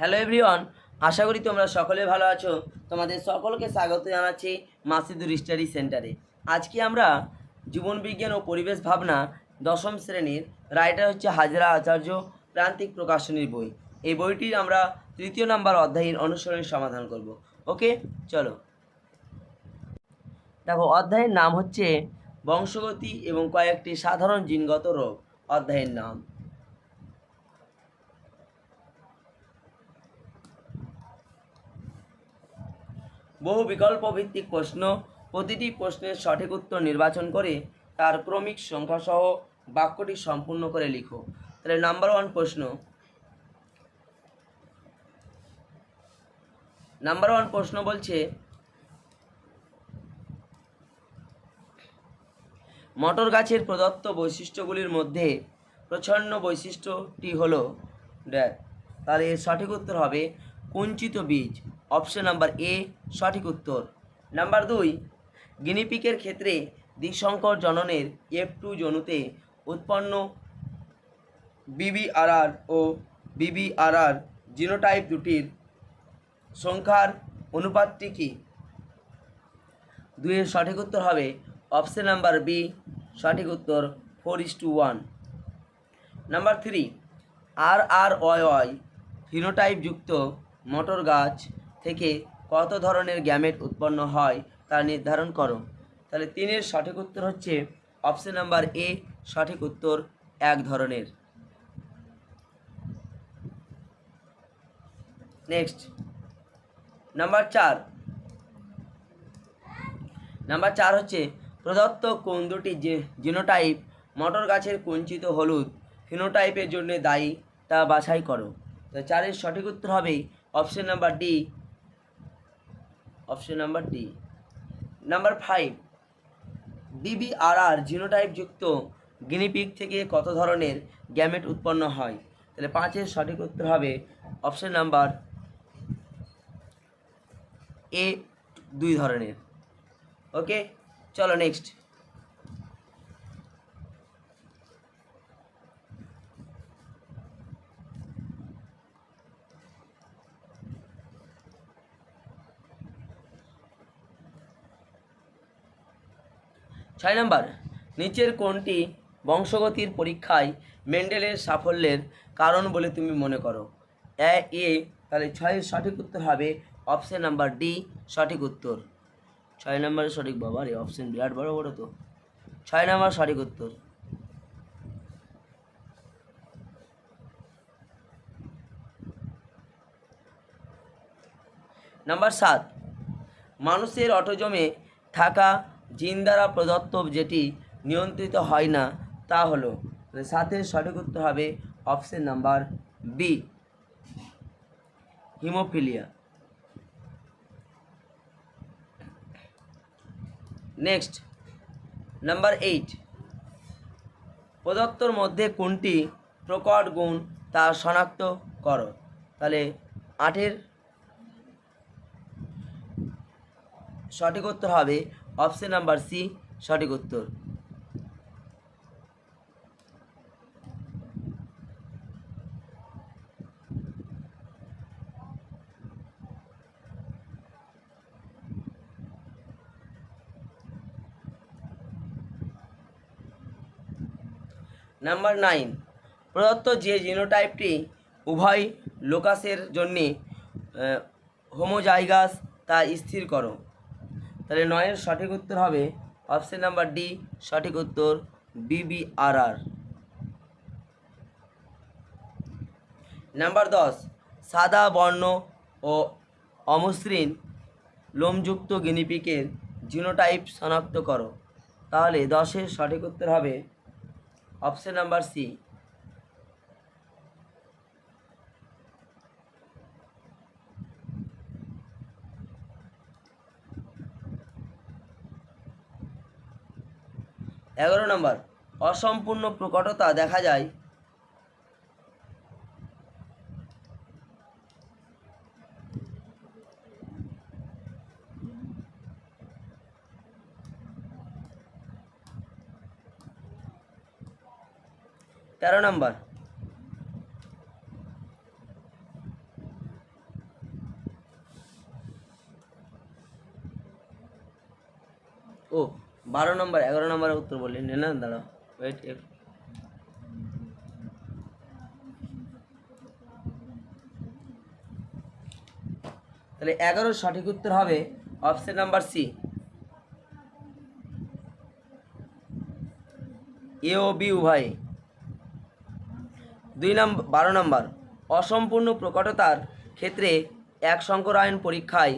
Hello everyone আশা করি তোমরা সকলে ভালো আছো। তোমাদের সকলকে স্বাগত জানাচ্ছি মাসিদুর স্টাডি সেন্টারে। আজকে আমরা জীবন বিজ্ঞান ও পরিবেশ ভাবনা দশম শ্রেণির রাইটার হচ্ছে হাজরা আচার্য প্রান্তিক প্রকাশনীর বই। এই বইটির আমরা তৃতীয় নাম্বার অধ্যায়ের অনুসরণের সমাধান করব। ওকে, চলো। দেখো, অধ্যায়ের নাম হচ্ছে বংশগতি এবং কয়েকটি সাধারণ জিনগত রোগ। অধ্যায়ের নাম। বহু বিকল্প ভিত্তিক প্রশ্ন, প্রতিটি প্রশ্নের সঠিক উত্তর নির্বাচন করে তার ক্রমিক সংখ্যাসহ বাক্যটি সম্পূর্ণ করে লিখো। তাহলে নাম্বার ওয়ান প্রশ্ন। নাম্বার ওয়ান প্রশ্ন বলছে, মটর গাছের প্রদত্ত বৈশিষ্ট্যগুলির মধ্যে প্রচ্ছন্ন বৈশিষ্ট্যটি হল ড্যাশ তাহলে এর সঠিক উত্তর হবে কুঞ্চিত বীজ। অপশন নাম্বার এ, সঠিক উত্তর। নাম্বার দুই গিনিপিকের ক্ষেত্রে দ্বিসংকর জননের এফ টু জনুতে উৎপন্ন বিবিআরআর ও বিবিআরআর জিনোটাইপ দুটির সংখ্যার অনুপাতটি কী? দুইয়ের সঠিক উত্তর হবে অপশন নাম্বার বি, সঠিক উত্তর four is two one number three, R R Y Y phenotype যুক্ত মটর গাছ থেকে কত ধরনের গ্যামেট উৎপন্ন হয় তা নির্ধারণ করো। তাহলে তিনের সঠিক উত্তর হচ্ছে অপশন নাম্বার এ সঠিক উত্তর এক ধরনের। নেক্সট নাম্বার চার। নাম্বার চার হচ্ছে প্রদত্ত কোন দুটি যে জিনোটাইপ মটর গাছের কুঞ্চিত হলুদ ফিনোটাইপের জন্য দায়ী তা বাছাই করো। তো চারের সঠিক উত্তর হবে option number D option number D. Number five BBRR genotype যুক্ত গিনিপিগ থেকে কত ধরনের গ্যামেট উৎপন্ন হয়? তাহলে পাঁচের সঠিক উত্তর হবে অপশন নাম্বার এ, দুই ধরনের। ওকে, চলো নেক্সট। ছয় নম্বর, নিচের কোনটি বংশগতির পরীক্ষায় মেন্ডেলের সাফল্যের কারণ বলে তুমি মনে করো। এ এ, তাহলে ছয়ের সঠিক উত্তর হবে অপশান নাম্বার ডি, সঠিক উত্তর। ছয় নম্বরের সঠিক, বাবা রে, অপশান বিরাট বড় বড় তো। ছয় নম্বর সঠিক উত্তর। নাম্বার সাত, মানুষের অটোজমে থাকা জিন দ্বারা প্রদত্ত যেটি নিয়ন্ত্রিত হয় না, তা হলো সাতের সঠিক উত্তর হবে option number B, haemophilia. Next, number eight, প্রদত্তর মধ্যে কোনটি প্রকট গুণ তা শনাক্ত করো? তাহলে আটের সঠিক উত্তর হবে অপশন নাম্বার সি, সঠিক উত্তর। নাম্বার নাইন, প্রদত্ত যে জিনোটাইপটি উভয় লোকাসের জন্যে হোমোজাইগাস তা স্থির করো। তাহলে নয়ের সঠিক উত্তর হবে অপশন নাম্বার ডি, সঠিক উত্তর বিবিআরআর। নাম্বার দশ, সাদা বর্ণ ও অমসৃণ লোমযুক্ত গিনিপিকের জিনোটাইপ শনাক্ত করো। তাহলে দশের সঠিক উত্তর হবে অপশন নাম্বার সি এগারো নম্বর অসম্পূর্ণ প্রকটতা দেখা যায়। তেরো নম্বর ও বারো নম্বর, এগারো নম্বরের উত্তর বললেন না দাঁড়াও। ওয়েট তাহলে এগারোর সঠিক উত্তর হবে অপশন নাম্বার সি এ ও বি উভয় দুই নম্বর বারো নম্বর। অসম্পূর্ণ প্রকটতার ক্ষেত্রে এক সংকরায়ন পরীক্ষায়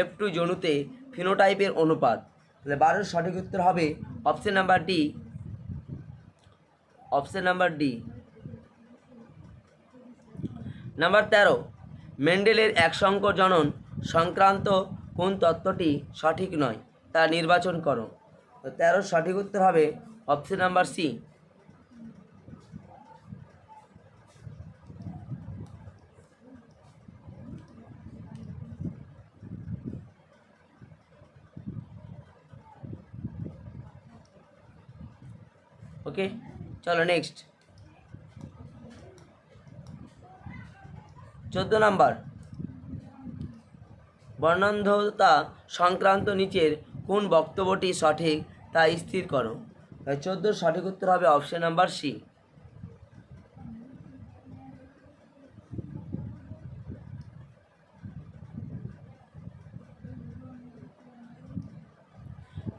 এফ টু জনুতে ফিনোটাইপের অনুপাত। তাহলে বারোর সঠিক উত্তর হবে option number D option number D number তেরো মেন্ডেলের এক সংকর জনন সংক্রান্ত কোন তত্ত্বটি সঠিক নয় তা নির্বাচন করো। তো তেরোর সঠিক উত্তর হবে অপশান নাম্বার সি ওকে, চলো নেক্সট চোদ্দ নাম্বার। বর্ণান্ধতা সংক্রান্ত নিচের কোন বক্তব্যটি সঠিক তা স্থির করো। চোদ্দোর সঠিক উত্তর হবে অপশন নাম্বার সি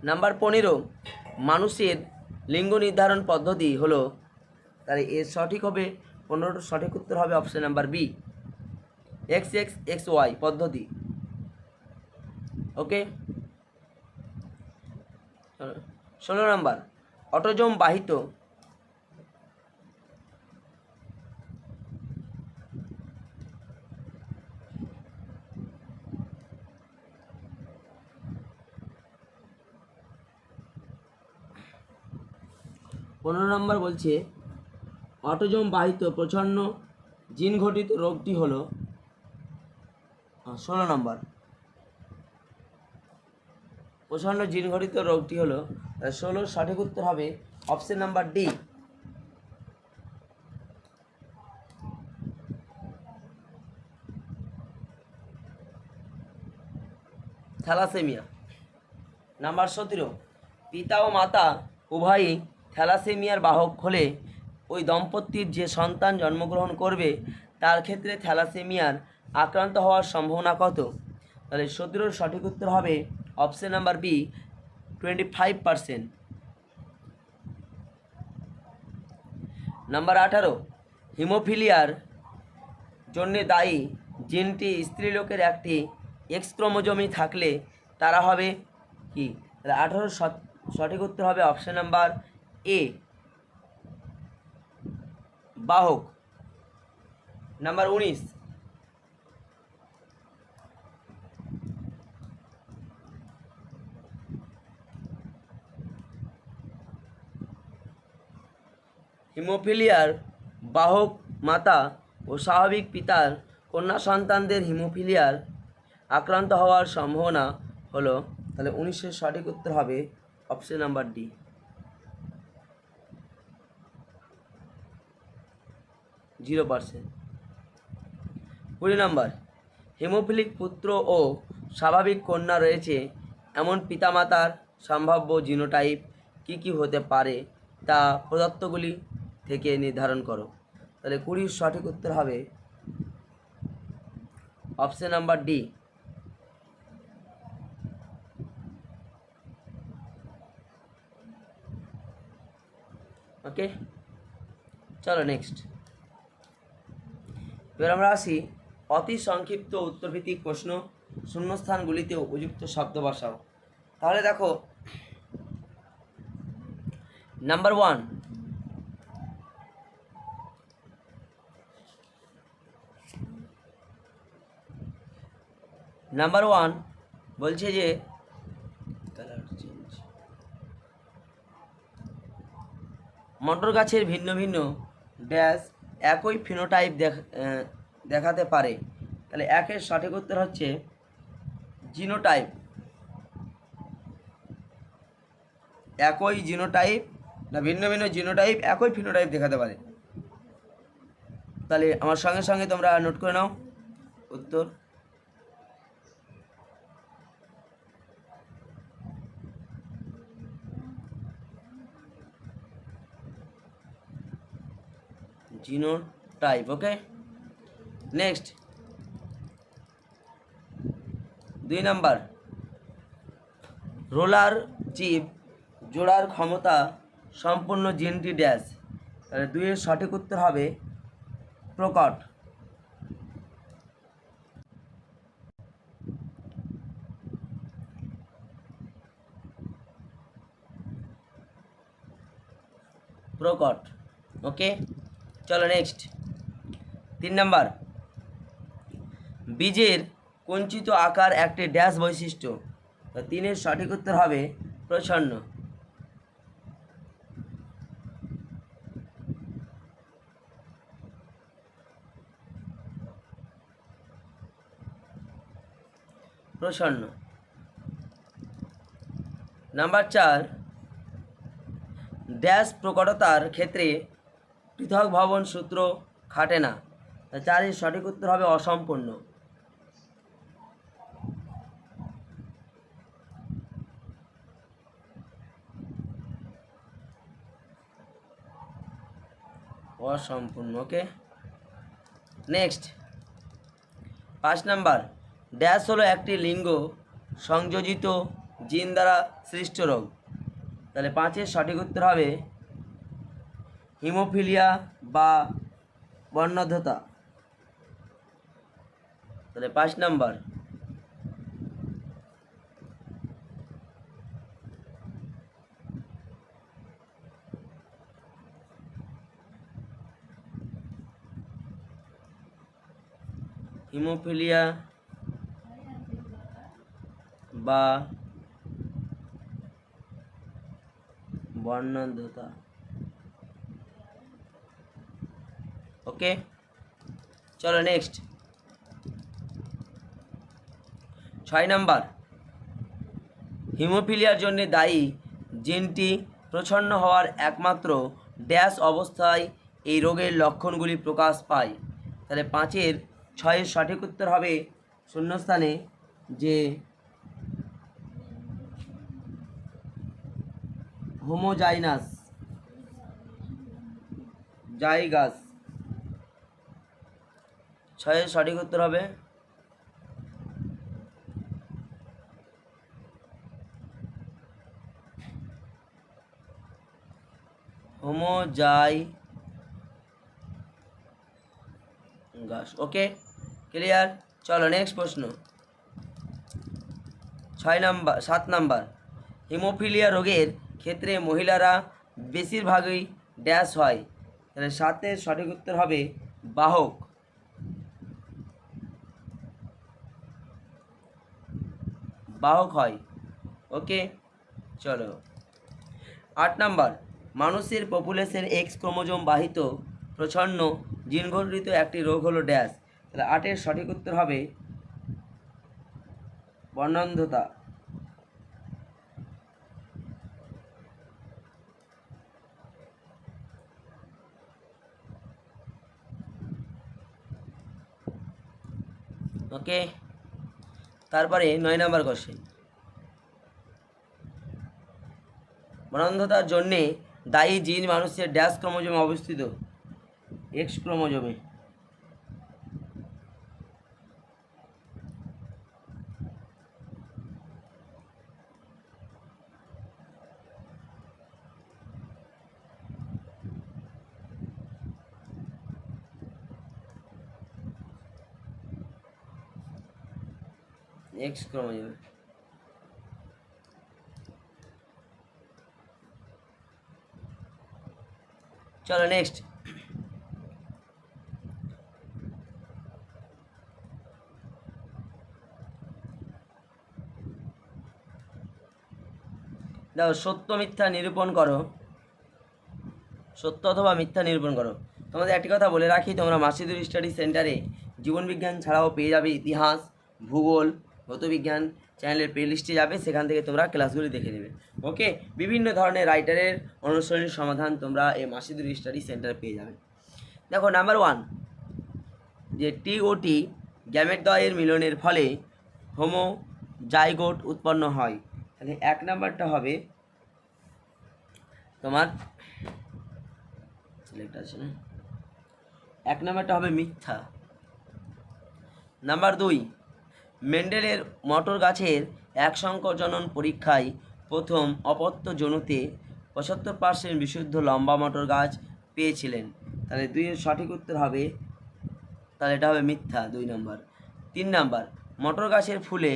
নাম্বার পনেরো, মানুষের লিঙ্গ নির্ধারণ পদ্ধতি হলো, তাহলে এর সঠিক হবে পনেরোটার সঠিক উত্তর হবে option number B X X X Y পদ্ধতি। ওকে ষোলো নাম্বার অটোজম বাহিত পনেরো নম্বর বলছে, অটোজম বাহিত প্রচ্ছন্ন জিন ঘটিত রোগটি হলো ষোলো নম্বর। প্রচণ্ড জিন ঘটিত রোগটি হলো ষোলো সঠিক উত্তর হবে option number D. Thalassaemia. Number সতেরো, পিতা ও মাতা উভয়ই থ্যালাসেমিয়ার বাহক হলে ওই দম্পতির যে সন্তান জন্মগ্রহণ করবে, তার ক্ষেত্রে থ্যালাসেমিয়ার আক্রান্ত হওয়ার সম্ভাবনা কত? তাহলে সতেরোর সঠিক উত্তর হবে option number B twenty five percent. Number আঠারো, হিমোফিলিয়ার জন্যে দায়ী জিনটি স্ত্রীলোকের একটি এক্স ক্রোমোজোমি থাকলে তারা হবে কি? আঠারো সঠিক উত্তর হবে অপশন নাম্বার এ বাহক। নাম্বার উনিশ। হিমোফিলিয়ার বাহক মাতা ও স্বাভাবিক পিতার কন্যা সন্তানদের হিমোফিলিয়ার আক্রান্ত হওয়ার সম্ভাবনা হলো, তাহলে উনিশের সঠিক উত্তর হবে option number D zero percent. কুড়ি নাম্বার, হিমোফিলিক পুত্র ও স্বাভাবিক কন্যা রয়েছে এমন পিতামাতার সম্ভাব্য জিনোটাইপ কী কী হতে পারে তা প্রদত্তগুলি থেকে নির্ধারণ করো। তাহলে কুড়ির সঠিক উত্তর হবে অপশন নাম্বার ডি। ওকে, চলো নেক্সট। এবার আমরা আসি অতি সংক্ষিপ্ত উত্তরভিত্তিক প্রশ্ন শূন্যস্থানগুলিতে উপযুক্ত শব্দ বসাও। তাহলে দেখো নাম্বার ওয়ান নাম্বার ওয়ান বলছে যে মটর গাছের ভিন্ন ভিন্ন ড্যাশ একই ফিনোটাইপ দেখাতে পারে। তাহলে একের সঠিক উত্তর হচ্ছে জিনোটাইপ একই জিনোটাইপ না, ভিন্ন ভিন্ন জিনোটাইপ একই ফিনোটাইপ দেখাতে পারে। তাহলে আমার সঙ্গে সঙ্গে তোমরা নোট করে নাও উত্তর। জিনোটাইপ ওকে নেক্সট দুই নাম্বার। রোলার চিপ জোড়ার ক্ষমতা সম্পূর্ণ জিনটি ড্যাশ তাহলে দুইয়ের সঠিক উত্তর হবে প্রকট। প্রকট ওকে চলো নেক্সট তিন নাম্বার। বীজের কুঞ্চিত আকার একটি ড্যাশ বৈশিষ্ট্য। তিনের সঠিক উত্তর হবে প্রচ্ছন্ন। প্রসন্ন নাম্বার চার। ড্যাশ প্রকটতার ক্ষেত্রে পৃথক ভবন সূত্র খাটে না। চারের সঠিক উত্তর হবে অসম্পূর্ণ। অসম্পূর্ণ, ওকে? নেক্সট। পাঁচ নাম্বার। ড্যাশ হলো একটি লিঙ্গ সংযোজিত জিন দ্বারা সৃষ্ট রোগ। তাহলে পাঁচের সঠিক উত্তর হবে হিমোফিলিয়া বা বর্ণাঢ্যতা তাহলে পাঁচ নাম্বার। হিমোফিলিয়া বা বর্ণাঢ্যতা ওকে চলো নেক্সট ছয় নাম্বার। হিমোফিলিয়ার জন্য দায়ী জিনটি প্রচ্ছন্ন হওয়ার একমাত্র ড্যাশ অবস্থায় এই রোগের লক্ষণগুলি প্রকাশ পায়। তাহলে পাঁচের ছয়ের সঠিক উত্তর হবে শূন্যস্থানে যে হোমোজাইনাস, জাইগাস। ছয়ের সঠিক উত্তর হবে। হোমোজাই গাছ ওকে, ক্লিয়ার? চলো, নেক্সট প্রশ্ন। ছয় নাম্বার, সাত নাম্বার। হিমোফিলিয়া রোগের ক্ষেত্রে মহিলারা বেশিরভাগই ড্যাশ হয়। তাহলে সঠিক উত্তর হবে বাহক। বাহক হয়। ওকে? চলো। আট নাম্বার। মানুষের পপুলেশন এক্স ক্রোমোজোম বাহিত প্রচ্ছন্ন জিনঘটিত একটি রোগ হলো ড্যাশ। তাহলে আটের সঠিক উত্তর হবে বর্ণান্ধতা। ওকে? তারপরে নয় নম্বর কোশ্চেন বর্ণান্ধতার জন্যে দায়ী জিন মানুষের ড্যাশ ক্রোমোজোমে অবস্থিত। এক্স ক্রোমোজোমে। এক্স ক্রোমোজোমে চলো নেক্সট দেখো, সত্য, মিথ্যা নিরূপণ করো। সত্য অথবা মিথ্যা নিরূপণ করো। তোমাদের একটি কথা বলে রাখি, তোমরা মাসিদুর স্টাডি সেন্টারে জীবনবিজ্ঞান ছাড়াও পেয়ে যাবে ইতিহাস, ভূগোল ভৌতবিজ্ঞান চ্যানেলের প্লেলিস্টে যাবে, সেখান থেকে তোমরা ক্লাসগুলি দেখে নেবে। ওকে বিভিন্ন ধরনের রাইটারের অনুসরণের সমাধান তোমরা এই মাসিদুর স্টাডি সেন্টারে পেয়ে যাবে। দেখো নাম্বার ওয়ান যে টি ও টি গ্যামেট দয়ের মিলনের ফলে হোমো জাইগোট উৎপন্ন হয়। তাহলে এক নাম্বারটা হবে তোমার আছে না? এক নাম্বারটা হবে মিথ্যা। নাম্বার দুই মেন্ডেলের মটর গাছের এক সংকর জনন পরীক্ষায় প্রথম অপত্য জনুতে পঁচাত্তর পার্সেন্ট বিশুদ্ধ লম্বা মটর গাছ পেয়েছিলেন। তাহলে দুইয়ের সঠিক উত্তর হবে, তাহলে এটা হবে মিথ্যা, দুই নম্বর। তিন নম্বর মটর গাছের ফুলে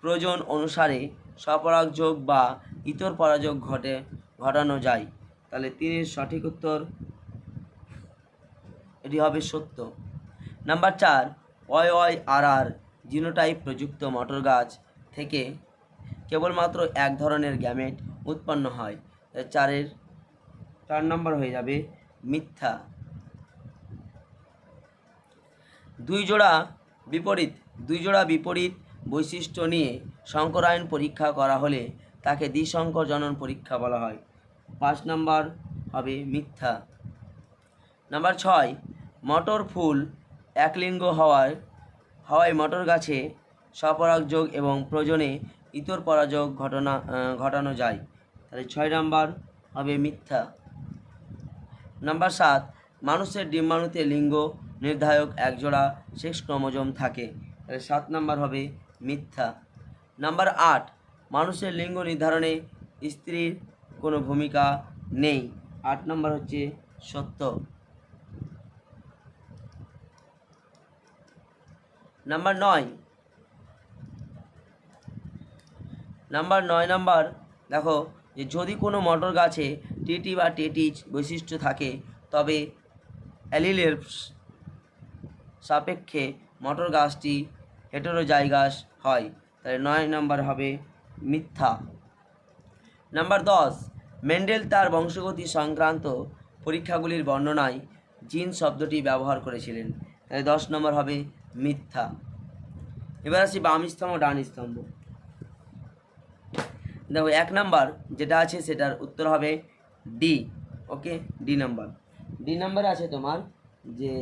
প্রয়োজন অনুসারে স্বপরাগযোগ বা ইতর পরাযোগ ঘটে, ঘটানো যায়। তাহলে তিনের সঠিক উত্তর এটি হবে সত্য। নাম্বার চার অয় অয় আর আর জিনোটাইপ প্রযুক্ত মটর গাছ থেকে কেবলমাত্র এক ধরনের গ্যামেট উৎপন্ন হয়। চারের, চার নম্বর হয়ে যাবে মিথ্যা। দুই জোড়া বিপরীত, দুই জোড়া বিপরীত বৈশিষ্ট্য নিয়ে সংকরায়ন পরীক্ষা করা হলে তাকে দ্বিসংকর জনন পরীক্ষা বলা হয়। পাঁচ নাম্বার হবে মিথ্যা। নাম্বার ছয়, মটর ফুল একলিঙ্গ হওয়ায় হওয়ায় মটর গাছে স্বপরাগযোগ এবং প্রয়োজনে ইতর পরাযোগ ঘটনা ঘটানো যায়। তাহলে ছয় নাম্বার হবে মিথ্যা। নাম্বার সাত, মানুষের ডিম্বাণুতে লিঙ্গ নির্ধারক একজোড়া সেক্স ক্রোমোজোম থাকে। তাহলে সাত নাম্বার হবে মিথ্যা। নাম্বার আট, মানুষের লিঙ্গ নির্ধারণে স্ত্রীর কোনো ভূমিকা নেই। আট নাম্বার হচ্ছে সত্য। নাম্বার নয় নাম্বার নয় নাম্বার দেখো, যে যদি কোনো মটর গাছে টিটি বা টেটিজ বৈশিষ্ট্য থাকে, তবে অ্যালিলের সাপেক্ষে মটর গাছটি হেটেরোজাইগাস হয়। তাহলে নয় নাম্বার হবে মিথ্যা। নাম্বার দশ, মেন্ডেল তার বংশগতি সংক্রান্ত পরীক্ষাগুলির বর্ণনায় জিন শব্দটি ব্যবহার করেছিলেন। তাহলে দশ নম্বর হবে মিথ্যা। এবার আসি বাম স্তম্ভ, ডান স্তম্ভ। দেখো, এক নাম্বার যেটা আছে সেটার উত্তর হবে D okay D number D নাম্বারে আছে তোমার যে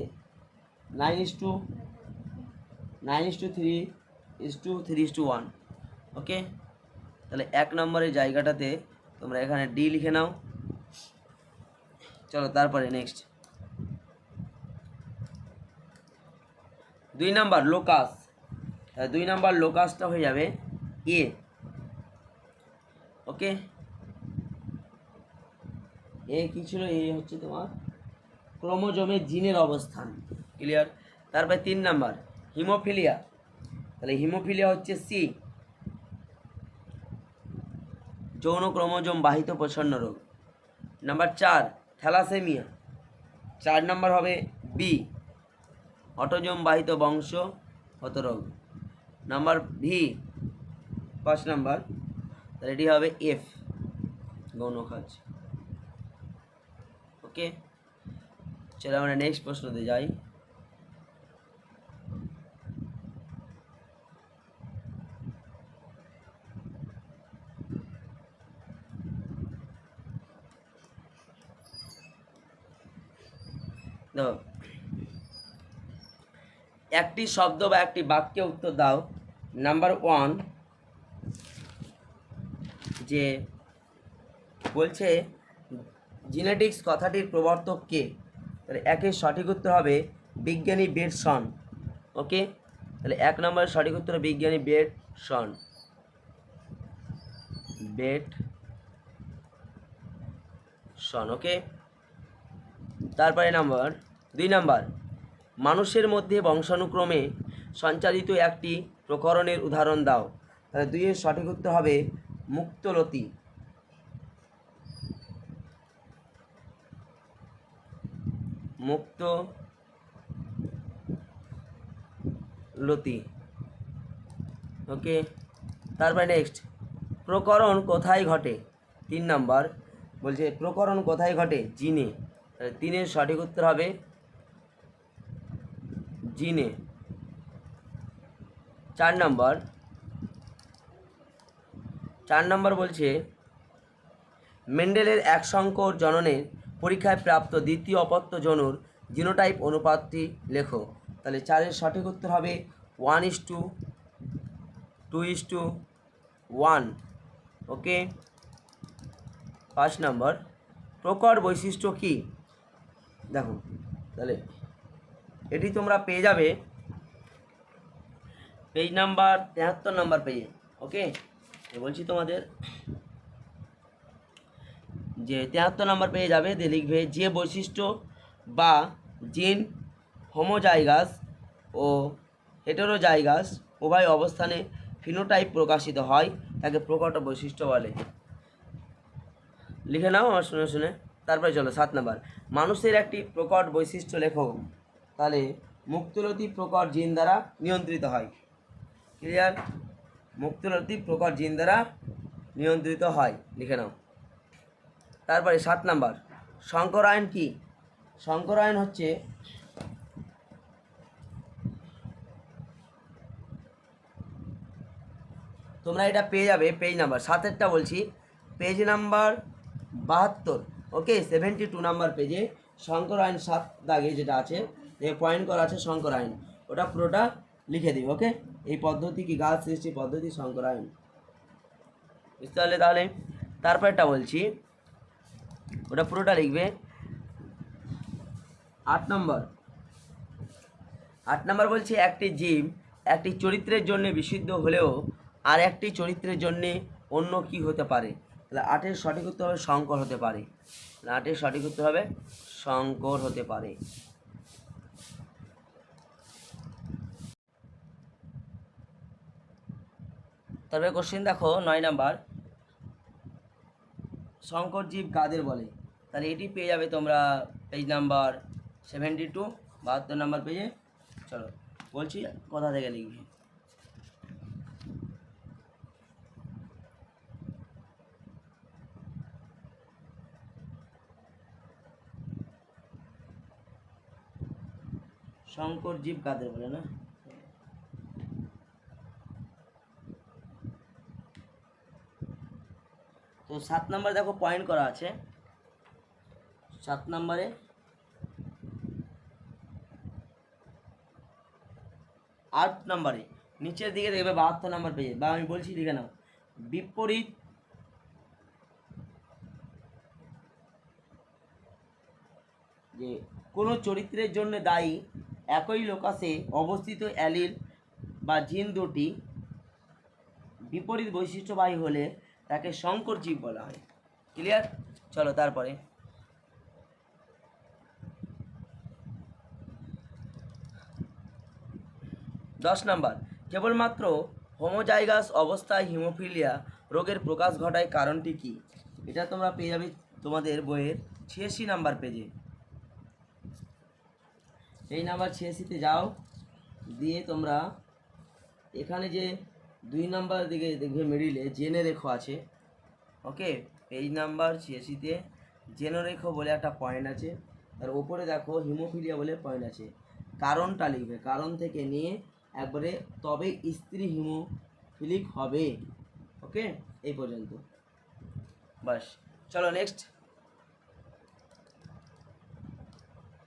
nine is two nine is two three is two three is two one okay তাহলে এক নম্বরের জায়গাটাতে তোমরা এখানে ডি লিখে নাও। চলো, তারপরে নেক্সট দুই নাম্বার লোকাস। দুই নাম্বার লোকাসটা হয়ে যাবে এ ওকে এ কি ছিল? এ হচ্ছে তোমার ক্রোমোজোমের জিনের অবস্থান। ক্লিয়ার তারপরে তিন নাম্বার, হিমোফিলিয়া। তাহলে হিমোফিলিয়া হচ্ছে সি যৌন ক্রোমোজোম বাহিত প্রচ্ছন্ন রোগ। নাম্বার চার, থ্যালাসেমিয়া। চার নাম্বার হবে বি অটোজোম বাহিত বংশ হত রোগ নাম্বার ভি, পাঁচ নাম্বার, তাহলে এটি হবে এফ, গৌণ খাজ ওকে? চলো আমরা নেক্সট প্রশ্নতে যাই। দেখো একটি শব্দ বা একটি বাক্যে উত্তর দাও। নাম্বার ওয়ান যে বলছে জিনেটিক্স কথাটির প্রবর্তক কে? তাহলে একের সঠিক উত্তর হবে বিজ্ঞানী বেডসন। ওকে? তাহলে এক নম্বরের সঠিক উত্তর বিজ্ঞানী বেডসন। বেড সন ওকে? তারপরে নাম্বার, দুই নাম্বার। মানুষের মধ্যে বংশানুক্রমে সঞ্চালিত একটি প্রকরণের উদাহরণ দাও। তাহলে দুইয়ের সঠিক উত্তর হবে মুক্তলতি। মুক্ত লতি ওকে, তারপরে নেক্সট প্রকরণ কোথায় ঘটে? তিন নাম্বার, বলছে প্রকরণ কোথায় ঘটে? জিনে। তিনের সঠিক উত্তর হবে জিনে। চার নাম্বার। চার নাম্বার বলছে, মেন্ডেলের এক সংকর জননের পরীক্ষায় প্রাপ্ত দ্বিতীয় অপত্য জনুর জিনোটাইপ অনুপাতটি লেখো। তাহলে চারের সঠিক উত্তর হবে one is two two is two one okay? পাঁচ নাম্বার। প্রকট বৈশিষ্ট্য কি? দেখো, তাহলে এটি তোমরা পেয়ে যাবে। পেজ নাম্বার, তেহাত্তর নাম্বার পেজে, ওকে? বলছি তোমাদের যে তেহাত্তর নাম্বার পেয়ে যাবে, দিয়ে লিখবে যে বৈশিষ্ট্য বা জিন হোমোজাইগাস ও হেটেরোজাইগাস উভয় অবস্থানে ফিনোটাইপ প্রকাশিত হয়, তাকে প্রকট বৈশিষ্ট্য বলে। লিখে নাও আমার শুনে শুনে, তারপরে চলো, সাত নাম্বার। মানুষের একটি প্রকট বৈশিষ্ট্য লেখো। তাহলে মুক্তলতি প্রকট জিন দ্বারা নিয়ন্ত্রিত হয়। ক্লিয়ার মুক্তলতি প্রকট জিন দ্বারা নিয়ন্ত্রিত হয়। লিখে নাও। তারপরে সাত নাম্বার। শঙ্করায়ন কি? শঙ্করায়ন হচ্ছে তোমরা এটা পেয়ে যাবে পেজ নাম্বার সাতেরটা বলছি। পেজ নাম্বার বাহাত্তর। ওকে সেভেন্টি টু নাম্বার পেজে শঙ্করায়ন সাত দাগে যেটা আছে যে পয়েন্ট করা আছে শঙ্করায়ন ওটা পুরোটা লিখে দিবে ওকে এই পদ্ধতি কি? গাছ সৃষ্টি পদ্ধতি শঙ্করায়ন বুঝতে পারলে তাহলে? তারপরটা বলছি। ওটা পুরোটা লিখবে। আট নম্বর। আট নম্বর বলছে, একটি জীব একটি চরিত্রের জন্য বিশুদ্ধ হলেও আর একটি চরিত্রের জন্য অন্য কি হতে পারে? তাহলে আটের সঠিক উত্তর হবে শঙ্কর হতে পারে। আটের সঠিক উত্তর হবে শঙ্কর হতে পারে। তারপরে কোশ্চেন দেখো, নয় নাম্বার। শঙ্কর জীব কাদের বলে। তাহলে এটি পেয়ে যাবে তোমরা পেজ নাম্বার সেভেন্টি টু বাহাত্তর নাম্বার পেজে চলো, বলছি কোথা থেকে লিখবি? শঙ্কর জীব কাদের বলে না তো সাত নাম্বার দেখো পয়েন্ট করা আছে। সাত নাম্বারে। আট নাম্বারে। নিচের দিকে দেখবে বাহাত্তর নাম্বার পেজে বা আমি বলছি লিখে নাও। বিপরীত যে কোনো চরিত্রের জন্য দায়ী একই লোকাসে অবস্থিত অ্যালিল বা জিন দুটি বিপরীত বৈশিষ্ট্যবাহী হলে তাকে শঙ্কর জীব বলা হয়। ক্লিয়ার চলো, তারপরে। দশ নাম্বার। কেবলমাত্র হোমোজাইগাস অবস্থায় হিমোফিলিয়া রোগের প্রকাশ ঘটায় কারণটি কি? এটা তোমরা পেয়ে যাবে তোমাদের বইয়ের ছিয়াশি নাম্বার পেজে এই নাম্বার ছিয়াশিতে যাও, দিয়ে তোমরা এখানে যে দুই নাম্বার দিকে দেখবে মিডিলে জেনে রেখো আছে ওকে পেজ নাম্বার ছিয়াশিতে জেনে রেখো বলে একটা পয়েন্ট আছে তার ওপরে দেখো হিমোফিলিয়া বলে পয়েন্ট আছে। কারণটা লিখবে, কারণ থেকে নিয়ে একবারে তবে স্ত্রী হিমোফিলিক হবে ওকে এই পর্যন্ত। বাস, চলো নেক্সট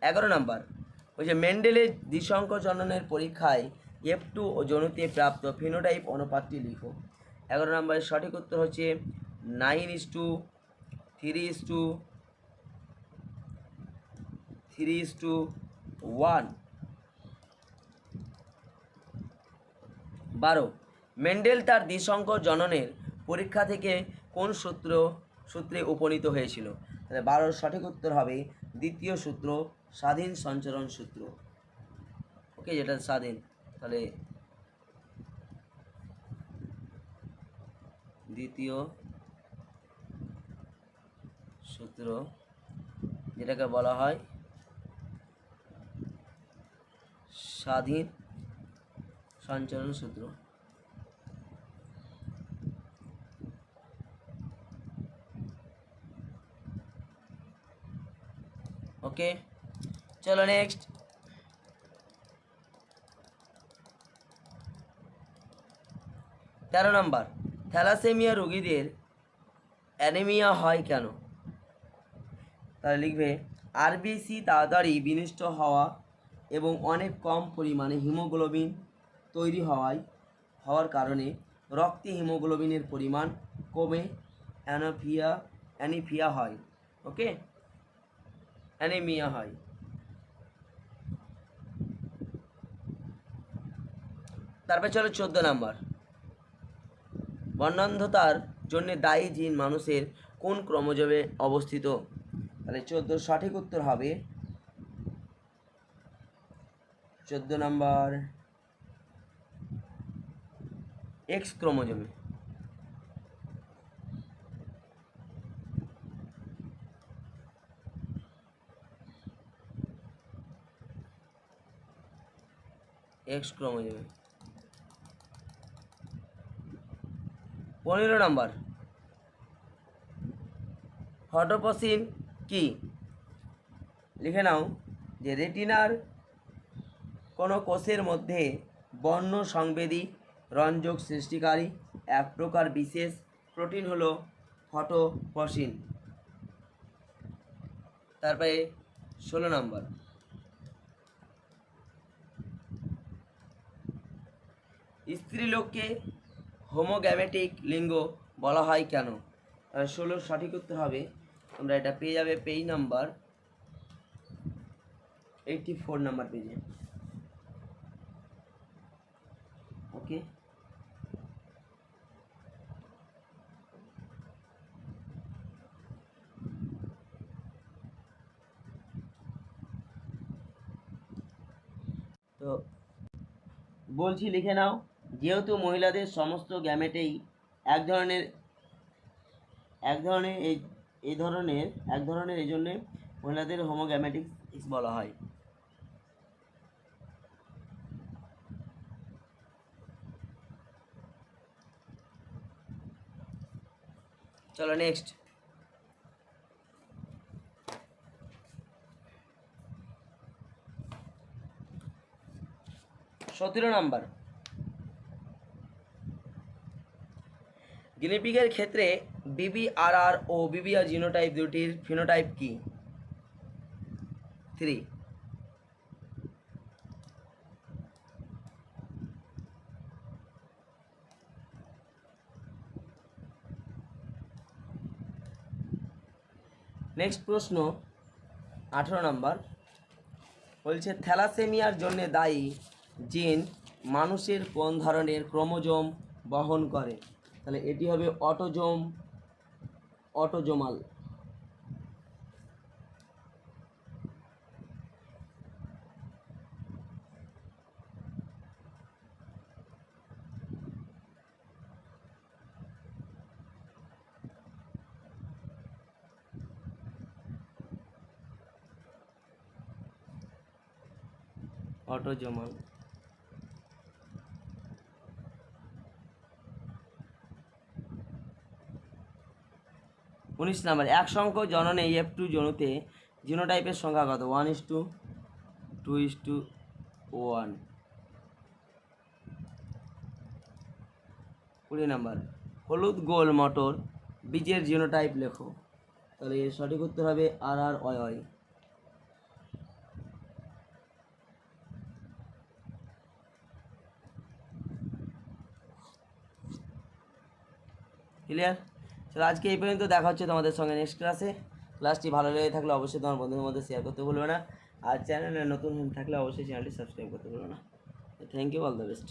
এগারো নাম্বার, ওই যে মেন্ডেলের দ্বিসংখ্য জননের পরীক্ষায় এফ টু ও জনুতে প্রাপ্ত ফিনোটাইপ অনুপাতটি লিখো। এগারো নম্বরের সঠিক উত্তর হচ্ছে nine is two three is two three is two one বারো মেন্ডেল তার দ্বিসংখ্য জননের পরীক্ষা থেকে কোন সূত্র, সূত্রে উপনীত হয়েছিল? তাহলে বারোর সঠিক উত্তর হবে দ্বিতীয় সূত্র, স্বাধীন সঞ্চরণ সূত্র। ওকে, যেটা স্বাধীন। তাহলে দ্বিতীয় সূত্র যেটাকে বলা হয় স্বাধীন সঞ্চালন সূত্র। ওকে চলো নেক্সট তেরো নম্বর, থ্যালাসেমিয়া রোগীদের অ্যানিমিয়া হয় কেন? তাহলে লিখবে, আরবিসি তাড়াতাড়ি বিনষ্ট হওয়া এবং অনেক কম পরিমাণে হিমোগ্লোবিন তৈরি হওয়ায়, হওয়ার কারণে রক্তে হিমোগ্লোবিনের পরিমাণ কমে অ্যানোফিয়া, অ্যানিফিয়া হয়, ওকে? অ্যানিমিয়া হয়। তারপরে চলো চোদ্দ নাম্বার। বর্ণান্ধতার জন্য দায়ী জিন মানুষের কোন ক্রমজমে অবস্থিত? তাহলে চোদ্দ সঠিক উত্তর হবে চোদ্দ নম্বর। এক্স ক্রোমোজোমে। এক্স ক্রোমোজোমে। পনেরো নাম্বার। ফটোপসিন কি? লিখে নাও যে রেটিনার কোনো কোষের মধ্যে বর্ণ সংবেদী রঞ্জক সৃষ্টিকারী এক প্রকার বিশেষ প্রোটিন হলো ফটোপসিন তারপরে ষোলো নম্বর। স্ত্রীলোককে হোমোগ্যামেটিক লিঙ্গ বলা হয় কেন? ষোলোর সঠিক উত্তর হবে, তোমরা এটা পেয়ে যাবে page number eighty four number পেজে। ওকে? তো বলছি, লিখে নাও। যেহেতু মহিলাদের সমস্ত গ্যামেটেই এক ধরনের এক ধরনের এই এই ধরনের, এক ধরনের এই জন্যে মহিলাদের হোমোগ্যামেটিক্স বলা হয়। চলো নেক্সট সতেরো নাম্বার। গিনিপিগের ক্ষেত্রে বিবিআরআর ও বিবিআর জিনোটাইপ দুটির ফিনোটাইপ কি? থ্রি। নেক্সট প্রশ্ন, আঠেরো নাম্বার, বলছে থ্যালাসেমিয়ার জন্য দায়ী জিন মানুষের কোন ধরনের ক্রোমোজোম বহন করে? তাহলে এটি হবে অটোজোম অটোজোমাল। অটোজোমাল। উনিশ নাম্বার, এক সংখ্যক জননে এফ টু জনুতে জিনোটাইপের সংখ্যা কত? One is two two is two one কুড়ি নাম্বার, হলুদ গোল মটর বীজের জিনোটাইপ লেখো। তাহলে এর সঠিক উত্তর হবে আর আর অয় ক্লিয়ার চলো আজকে এই পর্যন্ত দেখা হচ্ছে তোমাদের সঙ্গে নেক্সট ক্লাসে ক্লাসটি ভালো লেগে থাকলে অবশ্যই তোমার বন্ধুদের মধ্যে শেয়ার করতে ভুলবে না। আর চ্যানেলে নতুন থাকলে অবশ্যই চ্যানেলটি সাবস্ক্রাইব করতে ভুলবে না। Thank you all the best